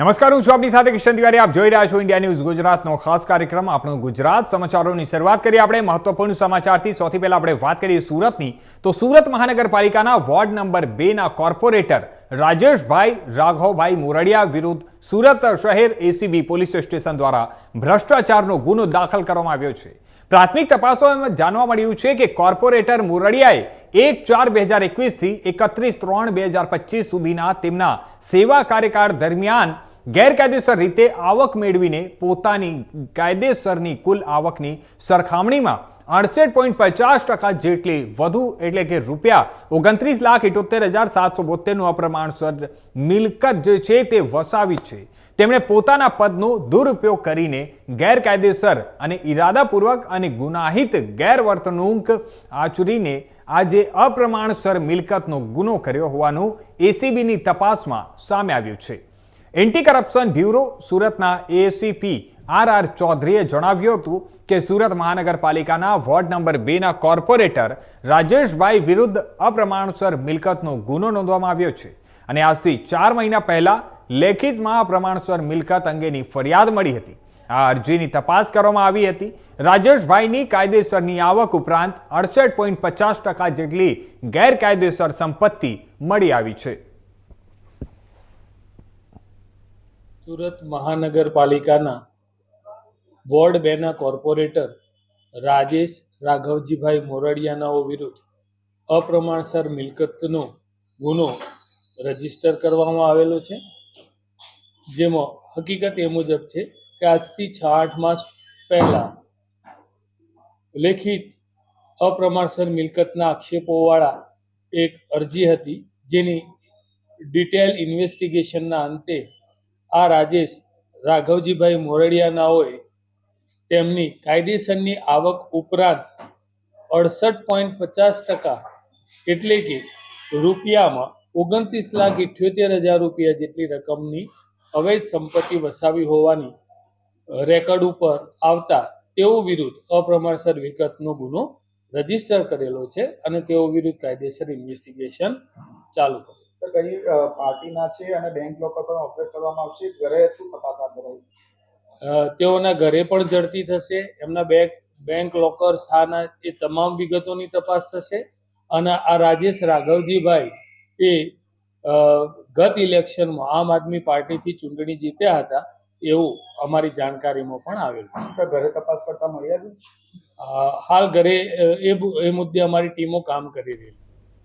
નમસ્કાર, હું છું આપની સાથે કિશન તિવારી. આપ જોઈ રહ્યા છો ઇન્ડિયા ન્યૂઝ ગુજરાતનો ખાસ કાર્યક્રમ, આપણો ગુજરાત સમાચારોની શરૂઆત કરીએ આપણે મહત્વપૂર્ણ સમાચારથી. સૌથી પહેલા આપણે વાત કરીએ સુરતની. તો સુરત મહાનગરપાલિકાના વોર્ડ નંબર બેના કોર્પોરેટર રાજેશભાઈ રાઘવભાઈ મોરડિયા વિરુદ્ધ સુરત શહેર એસીબી પોલીસ સ્ટેશન દ્વારા ભ્રષ્ટાચારનો ગુનો દાખલ કરવામાં આવ્યો છે. પ્રાથમિક તપાસોમાં જાણવા મળ્યું છે કે કોર્પોરેટર મુરડિયાએ એક ચાર બે હજાર એકવીસથી એકત્રીસ ત્રણ બે હજાર પચીસ સુધીના તેમના સેવા કાર્યકાળ દરમિયાન ગેરકાયદેસર રીતે આવક મેળવીને પોતાની કાયદેસરની કુલ આવકની સરખામણીમાં અડસઠ પોઈન્ટ પચાસ ટકા જેટલી વધુ એટલે કે રૂપિયા ઓગણત્રીસ લાખ ઇઠોતેર હજાર સાતસો બોતેરનું અપ્રમાણસર મિલકત જે છે તે વસાવી છે. તેમણે પોતાના પદનો દુરુપયોગ કરીને ગેરકાયદેસર અને ઈરાદાપૂર્વક અને ગુનાહિત ગેરવર્તણૂક આચરીને આજે અપ્રમાણસર મિલકતનો ગુનો કર્યો હોવાનું એસીબીની તપાસમાં સામે આવ્યું છે. એન્ટી કરપ્શન બ્યુરો સુરતના એસીપી આર આર ચૌધરીએ જણાવ્યું હતું કે સુરત મહાનગરપાલિકાના વોર્ડ નંબર બેના કોર્પોરેટર રાજેશભાઈ વિરુદ્ધ અપ્રમાણસર મિલકતનો ગુનો નોંધવામાં આવ્યો છે અને આજથી ચાર મહિના પહેલા લેખિતમાં અપ્રમાણસર મિલકત અંગેની ફરિયાદ મળી હતી. આ અરજીની તપાસ કરવામાં આવી હતી. રાજેશભાઈની કાયદેસરની આવક ઉપરાંત અડસઠ પોઈન્ટ પચાસ ટકા જેટલી ગેરકાયદેસર સંપત્તિ મળી આવી છે. સુરત મહાનગરપાલિકાના વોર્ડ બેના કોર્પોરેટર રાજેશ રાઘવજીભાઈ મોરડિયાનાઓ વિરુદ્ધ અપ્રમાણસર મિલકતનો ગુનો રજિસ્ટર કરવામાં આવેલો છે. જેમાં હકીકત એ મુજબ છે કે આજથી છ આઠ માસ પહેલાં લેખિત અપ્રમાણસર મિલકતના આક્ષેપોવાળા એક અરજી હતી જેની ડિટેલ ઇન્વેસ્ટિગેશનના અંતે આ રાજેશ રાઘવજીભાઈ મોરડિયાનાઓએ તેમની કાયદેસરની આવક ઉપરાંત અડસઠ પોઈન્ટ પચાસ ટકા એટલે કે રૂપિયામાં ઓગણત્રીસ લાખ ઇઠ્યોતેર હજાર રૂપિયા જેટલી રકમની અવૈધ સંપત્તિ વસાવી હોવાની રેકર્ડ ઉપર આવતા તેઓ વિરુદ્ધ અપ્રમાણસર વિગતનો ગુનો રજિસ્ટર કરેલો છે અને તેઓ વિરુદ્ધ કાયદેસર ઇન્વેસ્ટિગેશન ચાલુ કર્યું કઈ પાર્ટીના છે અને બેંક લોકર પણ ઓપરેટ કરવામાં આવશે? ઘરે શું તપાસ હાથ ધરાઈ તેઓના ઘરે પણ ઝડપી થશે. એમના બેંક બેંક લોકર શાના એ તમામ વિગતોની તપાસ થશે. અને આ રાજેશ રાઘવજીભાઈ એ ગત ઇલેક્શનમાં આમ આદમી પાર્ટીથી ચૂંટણી જીત્યા હતા. એવું અમારી જાણકારીમાં પણ આવેલું છે. સર ઘરે તપાસ કરતા મળ્યા છે? હાલ ઘરે એ એ મુદ્દે અમારી ટીમો કામ કરી રહી છે.